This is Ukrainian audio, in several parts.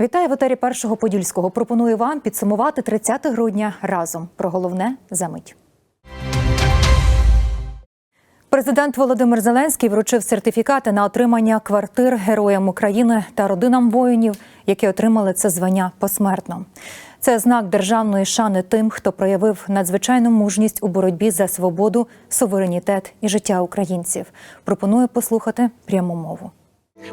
Вітаю в етері першого подільського. Пропоную вам підсумувати 30 грудня разом. Про головне за мить. Президент Володимир Зеленський вручив сертифікати на отримання квартир героям України та родинам воїнів, які отримали це звання посмертно. Це знак державної шани тим, хто проявив надзвичайну мужність у боротьбі за свободу, суверенітет і життя українців. Пропоную послухати пряму мову.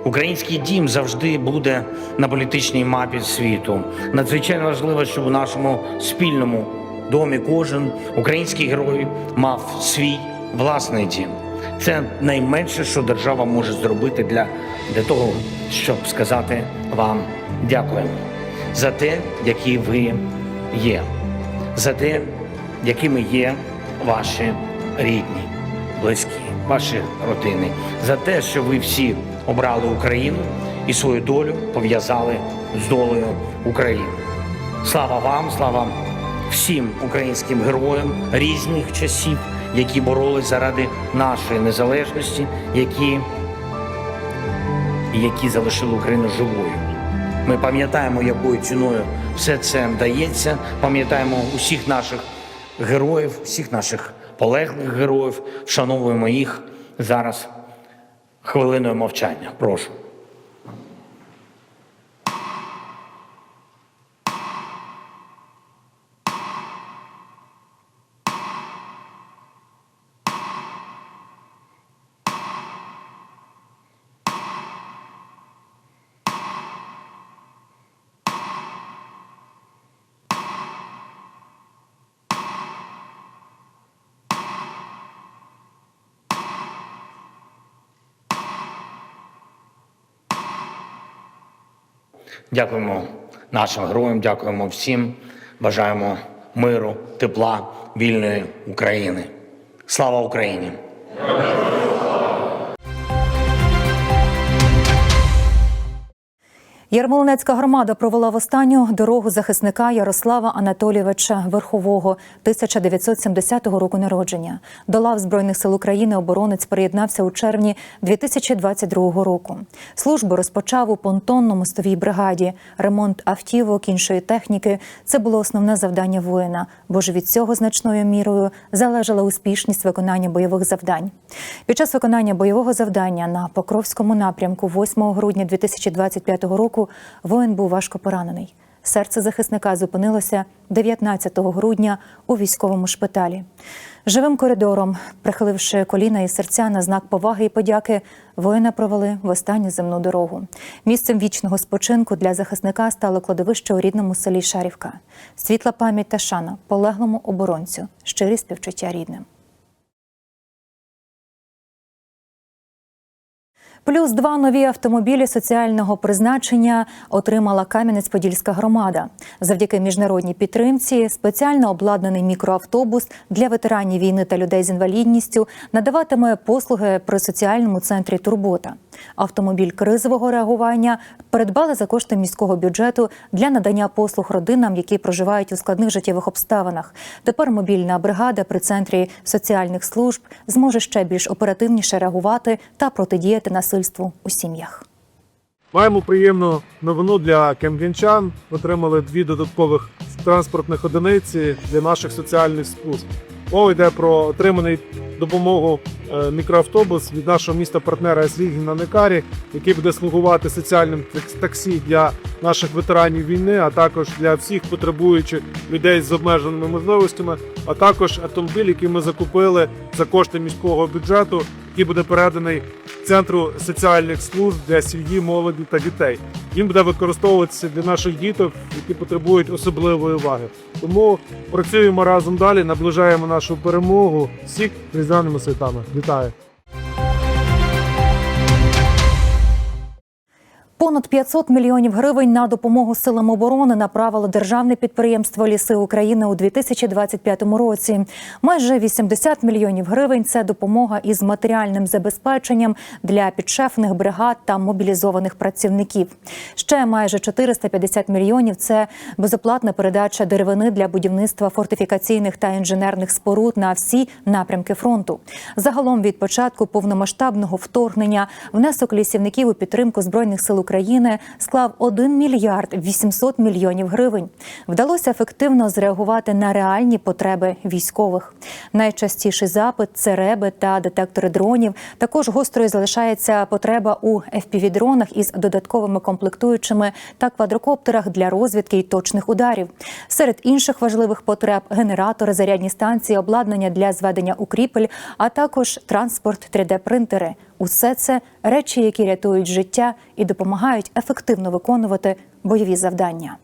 Український дім завжди буде на політичній мапі світу. Надзвичайно важливо, щоб у нашому спільному домі кожен український герой мав свій власний дім. Це найменше, що держава може зробити для, для того, щоб сказати вам дякуємо за те, які ви є, за те, якими є ваші рідні, близькі, ваші родини, за те, що ви всі обрали Україну і свою долю пов'язали з долею України. Слава вам, слава всім українським героям різних часів, які боролись заради нашої незалежності, які, які залишили Україну живою. Ми пам'ятаємо, якою ціною все це дається. Пам'ятаємо усіх наших героїв, всіх наших полеглих героїв. Вшановуємо їх зараз хвилиною мовчання. Прошу. Дякуємо нашим героям, дякуємо всім. Бажаємо миру, тепла, вільної України. Слава Україні! Ярмолинецька громада провела в останню дорогу захисника Ярослава Анатолійовича Верхового 1970 року народження. До лав Збройних сил України оборонець приєднався у червні 2022 року. Службу розпочав у понтонно-мостовій бригаді. Ремонт автівок, іншої техніки це було основне завдання воїна, бо ж від цього значною мірою залежала успішність виконання бойових завдань. Під час виконання бойового завдання на Покровському напрямку 8 грудня 2025 року воїн був важко поранений. Серце захисника зупинилося 19 грудня у військовому шпиталі. Живим коридором, прихиливши коліна і серця на знак поваги і подяки, воїна провели в останню земну дорогу. Місцем вічного спочинку для захисника стало кладовище у рідному селі Шарівка. Світла пам'ять та шана полеглому оборонцю, щирі співчуття рідним. Плюс два нові автомобілі соціального призначення отримала Кам'янець-Подільська громада. Завдяки міжнародній підтримці спеціально обладнаний мікроавтобус для ветеранів війни та людей з інвалідністю надаватиме послуги при соціальному центрі Турбота. Автомобіль кризового реагування передбали за кошти міського бюджету для надання послуг родинам, які проживають у складних життєвих обставинах. Тепер мобільна бригада при центрі соціальних служб зможе ще більш оперативніше реагувати та протидіяти насильству у сім'ях. Маємо приємну новину для кемгінчан. Отримали дві додаткових транспортних одиниці для наших соціальних служб. Мова йде про отриманий допомогу е, мікроавтобус від нашого міста партнера СЛІГ на Некарі, який буде слугувати соціальним таксі для наших ветеранів війни, а також для всіх потребуючих людей з обмеженими можливостями, а також автомобіль, який ми закупили за кошти міського бюджету, який буде переданий центру соціальних служб для сім'ї, молоді та дітей. Він буде використовуватися для наших діток, які потребують особливої уваги. Тому працюємо разом далі, наближаємо нашу перемогу. Всіх різдвяними святами. Вітаю! Понад 500 мільйонів гривень на допомогу силам оборони направило державне підприємство Ліси України у 2025 році. Майже 80 мільйонів гривень це допомога із матеріальним забезпеченням для підшефних бригад та мобілізованих працівників. Ще майже 450 мільйонів це безоплатна передача деревини для будівництва фортифікаційних та інженерних споруд на всі напрямки фронту. Загалом від початку повномасштабного вторгнення внесок лісівників у підтримку збройних сил України України склав 1 мільярд 800 мільйонів гривень. Вдалося ефективно зреагувати на реальні потреби військових. Найчастіший запит це реби та детектори дронів. Також гострою залишається потреба у FPV-дронах із додатковими комплектуючими та квадрокоптерах для розвідки і точних ударів. Серед інших важливих потреб генератори, зарядні станції, обладнання для зведення укріпель, а також транспорт, 3D-принтери. Усе це речі, які рятують життя і допомагають ефективно виконувати бойові завдання.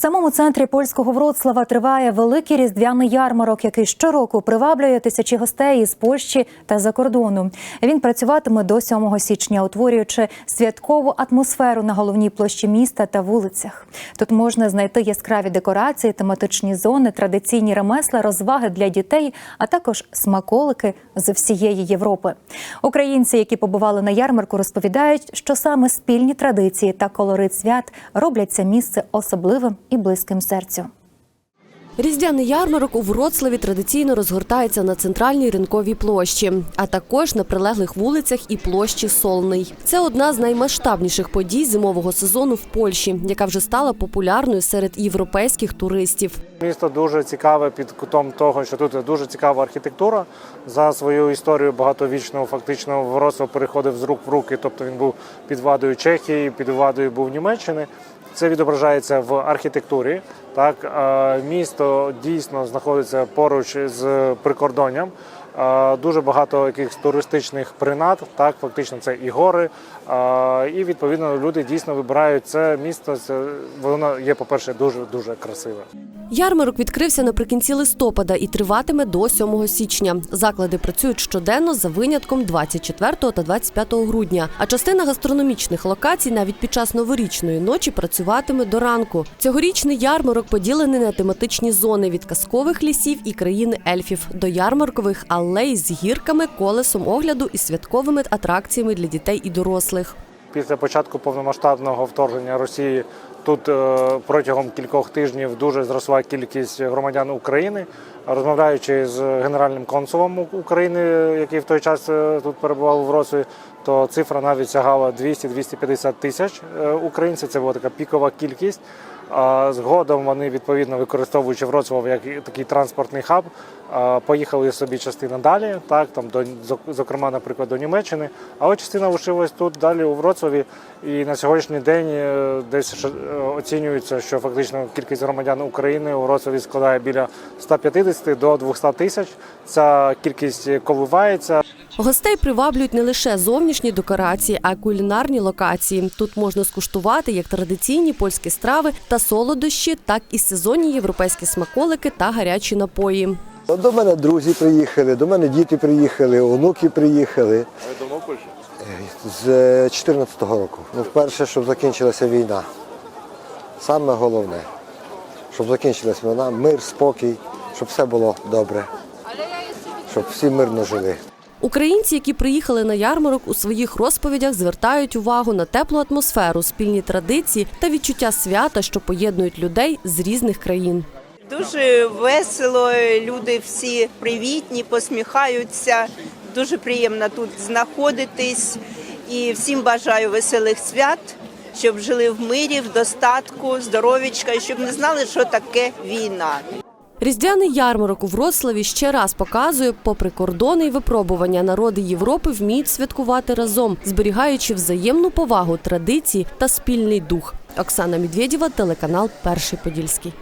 Самому центрі польського Вроцлава триває великий різдвяний ярмарок, який щороку приваблює тисячі гостей із Польщі та за кордону. Він працюватиме до 7 січня, утворюючи святкову атмосферу на головній площі міста та вулицях. Тут можна знайти яскраві декорації, тематичні зони, традиційні ремесла, розваги для дітей, а також смаколики з всієї Європи. Українці, які побували на ярмарку, розповідають, що саме спільні традиції та колорит свят роблять це місце особливим і близьким серцю. Різдвяний ярмарок у Вроцлаві традиційно розгортається на центральній ринковій площі, а також на прилеглих вулицях і площі Солний. Це одна з наймасштабніших подій зимового сезону в Польщі, яка вже стала популярною серед європейських туристів. Місто дуже цікаве під кутом того, що тут дуже цікава архітектура. За свою історію багатовічну фактично Вроцлав переходив з рук в руки. Тобто він був під владою Чехії, під владою був Німеччини. Це відображається в архітектурі. Так місто дійсно знаходиться поруч з прикордонням. Дуже багато якихось туристичних принад, так фактично це і гори. І відповідно люди дійсно вибирають це місто. Це воно є, по-перше, дуже дуже красиве. Ярмарок відкрився наприкінці листопада і триватиме до 7 січня. Заклади працюють щоденно за винятком 24 та 25 грудня. А частина гастрономічних локацій навіть під час новорічної ночі працюватиме до ранку. Цьогорічний ярмарок поділений на тематичні зони від казкових лісів і країни ельфів до ярмаркових алей з гірками, колесом огляду і святковими атракціями для дітей і дорослих. Після початку повномасштабного вторгнення Росії тут е, протягом кількох тижнів дуже зросла кількість громадян України. Розмовляючи з генеральним консулом України, який в той час е, тут перебував у Вроцлаві, то цифра навіть сягала 200-250 тисяч е, українців. Це була така пікова кількість. Згодом вони відповідно використовуючи Вроцлав як такий транспортний хаб, поїхали собі частина далі, так там до зок- зокрема, наприклад, до Німеччини. Але частина лишилась тут далі у Вроцлаві. І на сьогоднішній день е, десь е, оцінюється, що фактично кількість громадян України у Вроцлаві складає біля 150 до 200 тисяч. Ця кількість коливається. Гостей приваблюють не лише зовнішні декорації, а й кулінарні локації. Тут можна скуштувати як традиційні польські страви та солодощі, так і сезонні європейські смаколики та гарячі напої. До мене друзі приїхали, до мене діти приїхали, онуки приїхали. Ви давно в Польщі? З 14-го року. Ну, вперше, щоб закінчилася війна. Саме головне, щоб закінчилася війна, мир, спокій, щоб все було добре, щоб всі мирно жили. Українці, які приїхали на ярмарок, у своїх розповідях звертають увагу на теплу атмосферу, спільні традиції та відчуття свята, що поєднують людей з різних країн. Дуже весело, люди всі привітні, посміхаються. Дуже приємно тут знаходитись. І всім бажаю веселих свят, щоб жили в мирі, в достатку, здоровічка, щоб не знали, що таке війна. Різдвяний ярмарок у Вроцлаві ще раз показує, попри кордони і випробування, народи Європи вміють святкувати разом, зберігаючи взаємну повагу, традиції та спільний дух. Оксана Медведєва, телеканал Перший Подільський.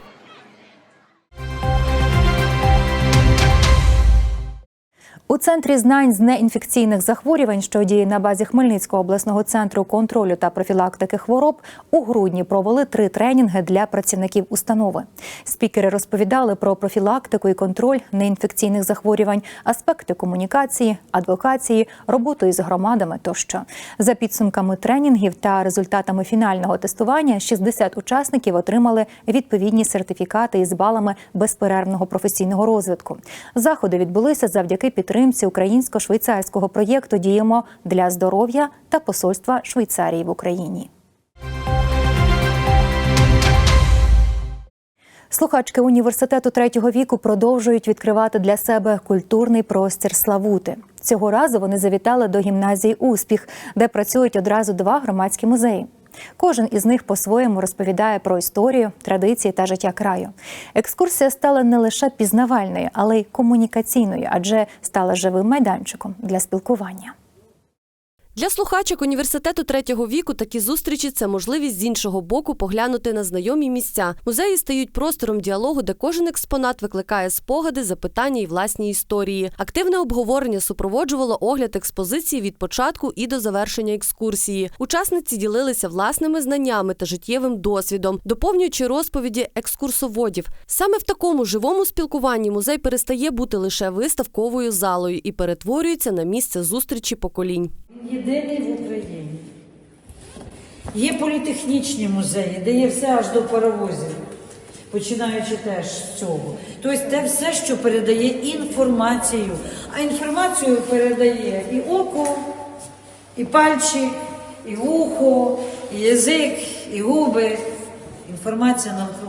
У центрі знань з неінфекційних захворювань, що діє на базі Хмельницького обласного центру контролю та профілактики хвороб, у грудні провели три тренінги для працівників установи. Спікери розповідали про профілактику і контроль неінфекційних захворювань, аспекти комунікації, адвокації, роботу із громадами тощо. За підсумками тренінгів та результатами фінального тестування, 60 учасників отримали відповідні сертифікати із балами безперервного професійного розвитку. Заходи відбулися завдяки підтримці українсько-швейцарського проєкту Діємо для здоров'я та посольства Швейцарії в Україні. Слухачки університету третього віку продовжують відкривати для себе культурний простір Славути. Цього разу вони завітали до гімназії Успіх, де працюють одразу два громадські музеї. Кожен із них по-своєму розповідає про історію, традиції та життя краю. Екскурсія стала не лише пізнавальною, але й комунікаційною, адже стала живим майданчиком для спілкування. Для слухачок університету третього віку такі зустрічі це можливість з іншого боку поглянути на знайомі місця. Музеї стають простором діалогу, де кожен експонат викликає спогади, запитання і власні історії. Активне обговорення супроводжувало огляд експозиції від початку і до завершення екскурсії. Учасниці ділилися власними знаннями та життєвим досвідом, доповнюючи розповіді екскурсоводів. Саме в такому живому спілкуванні музей перестає бути лише виставковою залою і перетворюється на місце зустрічі поколінь. Єдиний в Україні. Є політехнічні музеї, де є все аж до паровозів, починаючи теж з цього. Тобто те все, що передає інформацію. А інформацію передає і око, і пальчик, і ухо, і язик, і губи. Інформація навкруг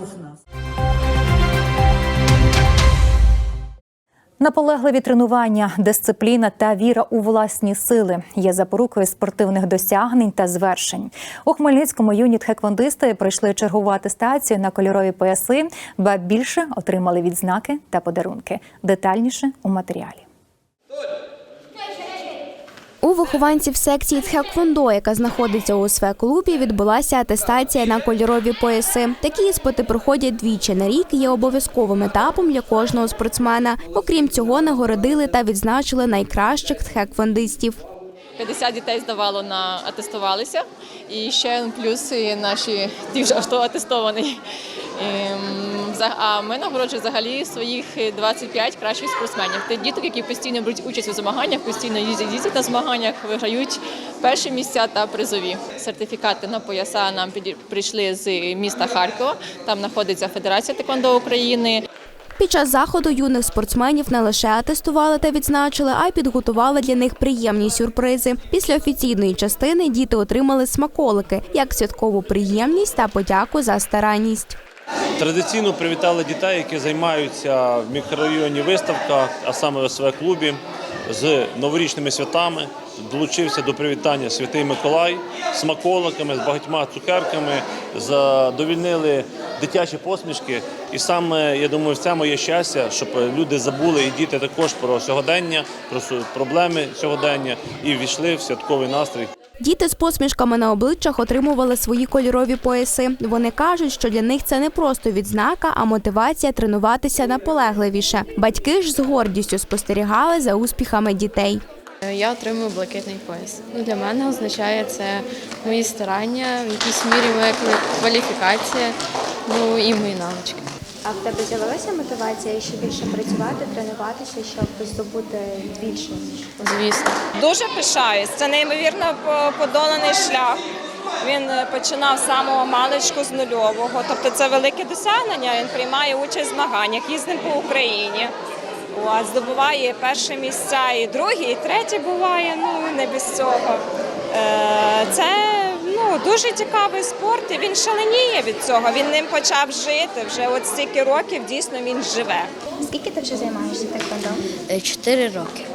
Наполегливі тренування, дисципліна та віра у власні сили є запорукою спортивних досягнень та звершень. У Хмельницькому юніт хеквондисти пройшли чергувати атестацію на кольорові пояси, ба більше отримали відзнаки та подарунки. Детальніше у матеріалі. У вихованців секції Тхеквондо, яка знаходиться у свеклубі, відбулася атестація на кольорові пояси. Такі іспити проходять двічі на рік. і Є обов'язковим етапом для кожного спортсмена. Окрім цього, нагородили та відзначили найкращих тхеквондистів. 50 дітей здавало на атестувалися, і ще плюс і наші ті вже хто атестований. Ем, А ми нагороджуємо взагалі своїх 25 кращих спортсменів. Це діток, які постійно беруть участь у змаганнях, постійно їздять їздять на змаганнях, виграють перші місця та призові. Сертифікати на пояса нам прийшли з міста Харкова. Там знаходиться Федерація Теквондо України. Під час заходу юних спортсменів не лише атестували та відзначили, а й підготували для них приємні сюрпризи. Після офіційної частини діти отримали смаколики як святкову приємність та подяку за старанність. Традиційно привітали дітей, які займаються в мікрорайоні виставка, а саме в СВ клубі з новорічними святами. Долучився до привітання Святий Миколай смаколиками, з багатьма цукерками, задовільнили дитячі посмішки. І саме я думаю, це моє щастя, щоб люди забули і діти також про сьогодення, про проблеми сьогодення і ввійшли в святковий настрій. Діти з посмішками на обличчях отримували свої кольорові пояси. Вони кажуть, що для них це не просто відзнака, а мотивація тренуватися наполегливіше. Батьки ж з гордістю спостерігали за успіхами дітей. Я отримую блакитний пояс. Ну, для мене означає це мої старання, в якійсь мірі моя кваліфікація, ну і мої навички. А в тебе з'явилася мотивація ще більше працювати, тренуватися, щоб здобути більше? Звісно. Дуже пишаюсь. Це неймовірно по- подоланий шлях. Він е, починав з самого маличку з нульового. Тобто це велике досягнення. Він приймає участь в змаганнях, їздить по Україні. От, здобуває перше місця, і друге, і третє буває. Ну не без цього. Е, Це ну дуже цікавий спорт. і Він шаленіє від цього. Він ним почав жити. Вже от стільки років дійсно він живе. Скільки ти вже займаєшся тайквондо? Чотири роки.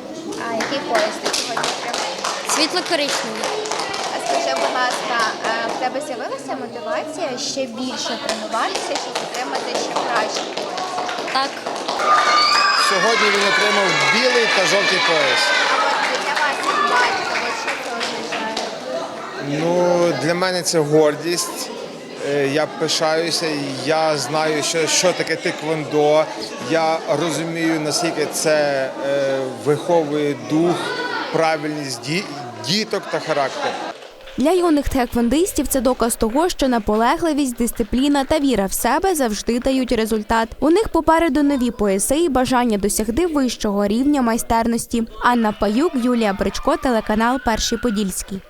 А який пояс ти сьогодні отримав? Світло-коричневий. А скажи, будь ласка, е, в тебе з'явилася мотивація ще більше тренуватися, щоб отримати ще краще? Так. Сьогодні він отримав білий та жовтий пояс. А от для вас, як батько, от що це означає? Ну, для мене це гордість. Е, Я пишаюся, я знаю, що, що таке тиквондо. Я розумію, наскільки це е, виховує дух, правильність ді- діток та характер. Для юних тхеквондистів це доказ того, що наполегливість, дисципліна та віра в себе завжди дають результат. У них попереду нові пояси і бажання досягти вищого рівня майстерності. Анна Паюк, Юлія Бричко, телеканал Перший Подільський.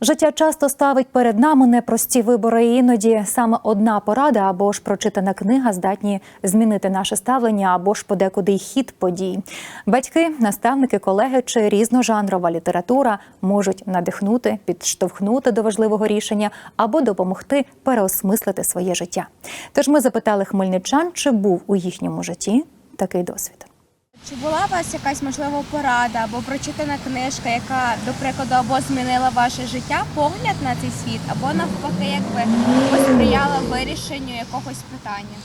Життя часто ставить перед нами непрості вибори. і Іноді саме одна порада або ж прочитана книга здатні змінити наше ставлення або ж подекуди й хід подій. Батьки, наставники, колеги чи різножанрова література можуть надихнути, підштовхнути до важливого рішення або допомогти переосмислити своє життя. Тож ми запитали хмельничан, чи був у їхньому житті такий досвід. Чи була у вас якась можливо порада або прочитана книжка, яка, до прикладу, або змінила ваше життя, погляд на цей світ, або навпаки, якби посприяла вирішенню якогось питання?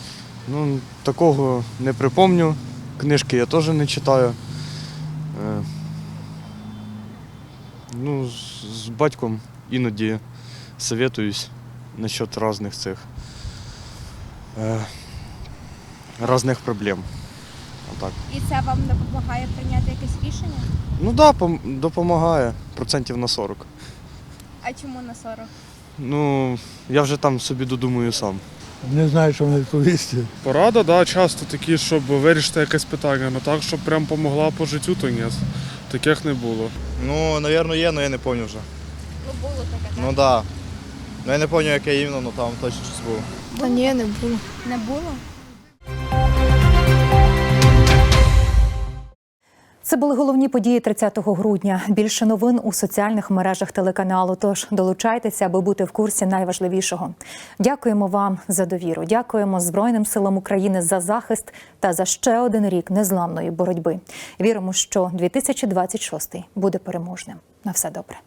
Ну, такого не припомню. Книжки я теж не читаю. Е, ну, з, батьком іноді советуюсь насчет різних цих е, різних проблем. Отак. І це вам допомагає прийняти якесь рішення? Ну так, да, допомагає процентів на 40. А чому на 40? Ну, я вже там собі додумую сам. Не знаю, що мені відповісти. Порада, да, часто такі, щоб вирішити якесь питання, але так, щоб прям помогла по життю, то ні. Таких не було. Ну, напевно, є, але я не пам'ятаю вже. Ну було таке, так? Ну так. Да. Ну, я не пам'ятаю, яке іменно, але там точно щось було. Та ні, не було. Не було? Це були головні події 30 грудня. Більше новин у соціальних мережах телеканалу. Тож долучайтеся, аби бути в курсі найважливішого. Дякуємо вам за довіру. Дякуємо Збройним силам України за захист та за ще один рік незламної боротьби. Віримо, що 2026 буде переможним. На все добре.